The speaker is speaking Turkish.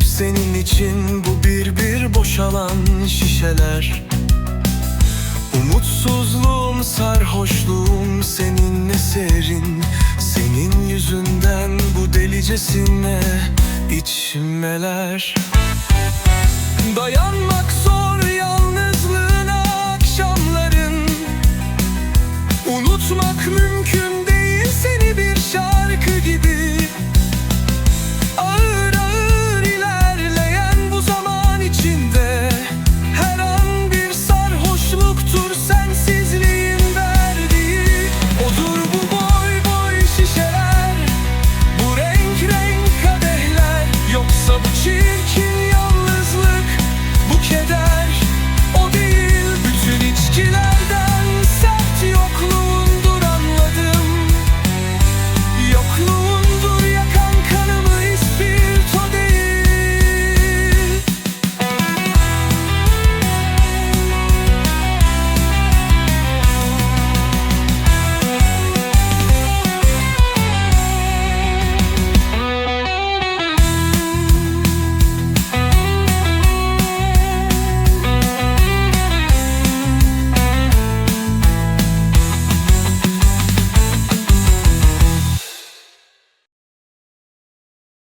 Hep senin için bu bir bir boşalan şişeler. Umutsuzluğum, sarhoşluğum seninle serin. Senin yüzünden bu delicesine içmeler Dayanmak zor yalnızlığına akşamların. Unutmak mümkün